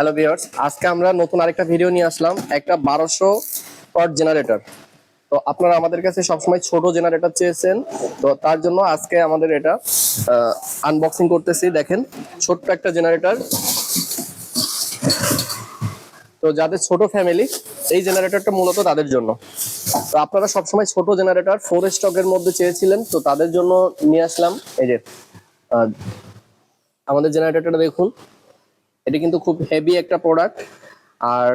Hello viewers আজকে আমরা নতুন আরেকটা ভিডিও নিয়ে আসলাম, একটা বারোশো ওয়াট জেনারেটর তো আপনারা আমাদের কাছে সবসময় ছোট জেনারেটর চেয়েছেন, তো তার জন্য আজকে আমাদের এটা আনবক্সিং করতেছি। দেখেন, ছোট্ট একটা জেনারেটর তো যাদের ছোট ফ্যামিলি এই জেনারেটরটা মূলত তাদের জন্য। তো আপনারা সবসময় ছোট জেনারেটর ফোর স্টকের মধ্যে চেয়েছিলেন, তো তাদের জন্য নিয়ে আসলাম। এই যে আমাদের জেনারেটরটা দেখুন। এটা কিন্তু খুব হেভি একটা প্রোডাক্ট আর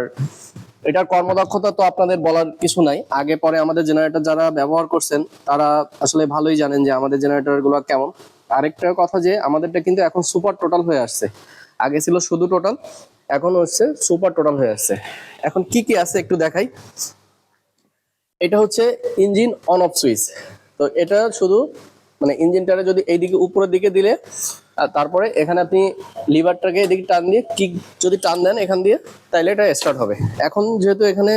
এটার কর্মদক্ষতা তো আপনাদের বলার কিছু নাই। আগে পরে আমাদের জেনারেটর যারা ব্যবহার করছেন, তারা আসলে ভালোই জানেন যে আমাদের জেনারেটরগুলো কেমন। আরেকটা কথা যে, আমাদেরটা কিন্তু এখন সুপার টোটাল হয়ে আসছে। আগে ছিল শুধু টোটাল এখন হচ্ছে সুপার টোটাল হয়ে আসছে। এখন কি কি আছে একটু দেখাই। এটা হচ্ছে ইঞ্জিন অন অফ সুইচ তো এটা শুধু মানে ইঞ্জিনটারে যদি এইদিকে উপরের দিকে দিলে, আর তারপরে এখানে আপনি লিভারটাকে এদিকে টান দিয়ে কিক যদি টান দেন এখান দিয়ে, তাইলে এটা স্টার্ট হবে। এখন যেহেতু এখানে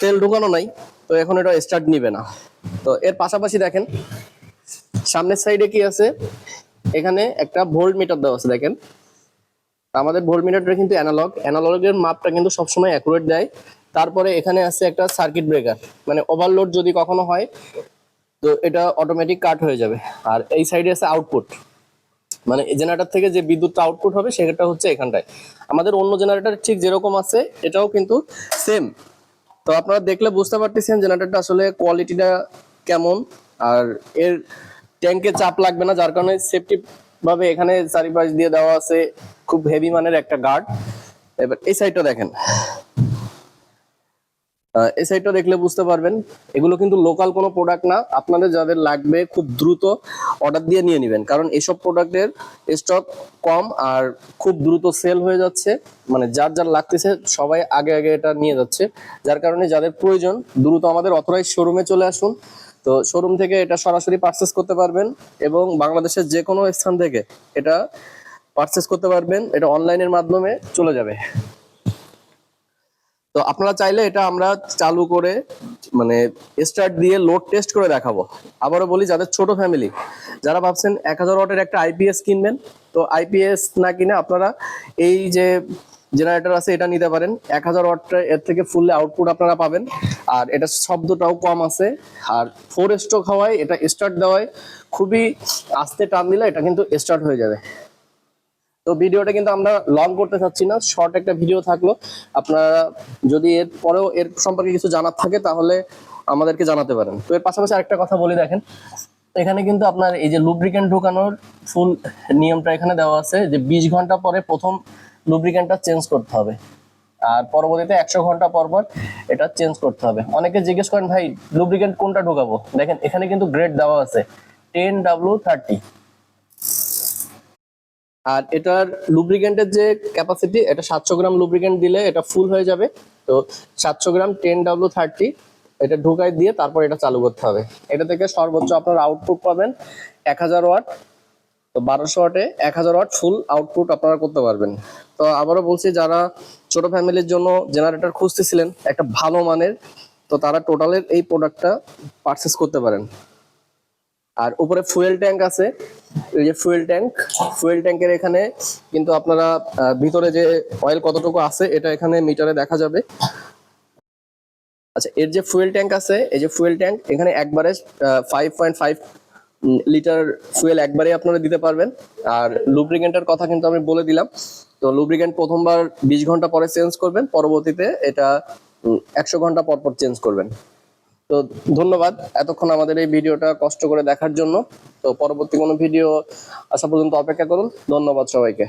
তেল ঢুকানো নাই, তো এখন এটা স্টার্ট নিবে না। তো এর পাশাপাশি দেখেন, সামনের সাইডে কি আছে? এখানে একটা ভোল্ট মিটার দেওয়া আছে, দেখেন। আমাদের ভোল্ট মিটারটা কিন্তু অ্যানালগ অ্যানালগের মাপটা কিন্তু সবসময় অ্যাকুরেট দেয়। তারপরে এখানে আছে একটা সার্কিট ব্রেকার মানে ওভারলোড যদি কখনো হয় তো এটা অটোমেটিক কাট হয়ে যাবে। আর এই সাইডে আছে আউটপুট মানে জেনারেটর থেকে যে বিদ্যুৎটা আউটপুট হবে, সেটা হচ্ছে এখানটায়। আমাদের অন্য জেনারেটার ঠিক যেরকম আছে, এটাও কিন্তু সেম তো আপনারা দেখলে বুঝতে পারতেছেন জেনারেটরটা আসলে কোয়ালিটিটা কেমন। আর এর ট্যাঙ্কে চাপ লাগবে না, যার কারণে সেফটি ভাবে এখানে চারিপাশ দিয়ে দেওয়া আছে খুব হেভি মানের একটা গার্ড এবার এই সাইডটা দেখেন। এই সাইডটা দেখলে বুঝতে পারবেন। এগুলো কিন্তু লোকাল কোনো প্রোডাক্ট না। আপনাদের যাদের লাগবে খুব দ্রুত অর্ডার দিয়ে নিয়ে নেবেন। কারণ এসব প্রোডাক্টের স্টক কম আর খুব দ্রুত সেল হয়ে যাচ্ছে। মানে যার যার লাগতেছে সবাই আগে আগে এটা নিয়ে যাচ্ছে। যার কারণে যাদের প্রয়োজন, দ্রুত আমাদের অথরাইজ শোরুমে চলে আসুন। তো শোরুম থেকে এটা সরাসরি পারচেস করতে পারবেন এবং বাংলাদেশের যে কোনো স্থান থেকে এটা পারচেস করতে পারবেন। এটা অনলাইনের মাধ্যমে চলে যাবে। তো আপনারা চাইলে এটা আমরা চালু করে মানে স্টার্ট দিয়ে লোড টেস্ট করে দেখাবো। আবারও বলি, যাদের ছোট ফ্যামিলি যারা ভাবছেন এক হাজার ওয়াটের একটা আইপিএস কিনবেন, তো আইপিএস না কিনে আপনারা এই যে জেনারেটর আছে, এটা নিতে পারেন। এক হাজার ওয়াটটা এর থেকে ফুললি আউটপুট আপনারা পাবেন। আর এটা শব্দটাও কম আছে। আর ফোর স্ট্রোক হওয়ায় এটা স্টার্ট দেওয়ায় খুবই আস্তে টান দিলে এটা কিন্তু স্টার্ট হয়ে যাবে। তো ভিডিওটা কিন্তু আমরা লং করতে চাচ্ছি না শর্ট একটা ভিডিও থাকল। আপনারা যদি এর পরেও এর সম্পর্কে কিছু জানার থাকে, তাহলে আমাদেরকে জানাতে পারেন। তো এর পাশাপাশি আরেকটা কথা বলি দেখেন, এখানে কিন্তু আপনার এই যে লুব্রিকেন্ট ঢোকানোর ফুল নিয়মটা এখানে দেওয়া আছে যে বিশ ঘণ্টা পরে প্রথম লুব্রিকেন্টটা চেঞ্জ করতে হবে। আর পরবর্তীতে একশো ঘণ্টা পর পর এটা চেঞ্জ করতে হবে। অনেকে জিজ্ঞেস করেন, ভাই লুব্রিকেন্ট কোনটা ঢোকাবো? দেখেন, এখানে কিন্তু গ্রেড দেওয়া আছে টেন ডাব্লু থার্টি আর এটার লুব্রিকেন্টের যে ক্যাপাসিটি এটা সাতশো গ্রাম লুব্রিকেন্ট দিলে এটা ফুল হয়ে যাবে। তো সাতশো গ্রাম টেন ডাব্লু থার্টি এটা ঢুকাই দিয়ে তারপর এটা চালু করতে হবে। এটা থেকে সর্বোচ্চ আপনার আউটপুট পাবেন এক হাজার ওয়াট তো বারোশো ওয়াটে এক হাজার ওয়াট ফুল আউটপুট আপনারা করতে পারবেন। তো আবারও বলছি, যারা ছোট ফ্যামিলির জন্য জেনারেটর খুঁজতেছিলেন, একটা ভালো মানের, তো তারা টোটালের এই প্রোডাক্টটা পারচেস করতে পারেন। আর উপরে ফুয়েল ট্যাঙ্ক আছে। এই যে ফুয়েল ট্যাঙ্ক ফুয়েল ট্যাঙ্কের এখানে কিন্তু আপনারা ভিতরে যে অয়েল কতটুকু আছে, এটা এখানে মিটারে দেখা যাবে। আচ্ছা এর যে ফুয়েল ট্যাঙ্ক আছে, এই যে ফুয়েল ট্যাঙ্ক এখানে একবারে five point five litre fuel একবারে আপনারা দিতে পারবেন। আর লুব্রিকেন্টের কথা কিন্তু আমি বলে দিলাম। তো লুব্রিকেন্ট প্রথমবার বিশ ঘণ্টা পরে চেঞ্জ করবেন, পরবর্তীতে এটা একশো ঘণ্টা পর পর চেঞ্জ করবেন। তো ধন্যবাদ এতক্ষণ আমাদের এই ভিডিওটা কষ্ট করে দেখার জন্য। তো পরবর্তী কোনো ভিডিও আসা পর্যন্ত অপেক্ষা করুন। ধন্যবাদ সবাইকে।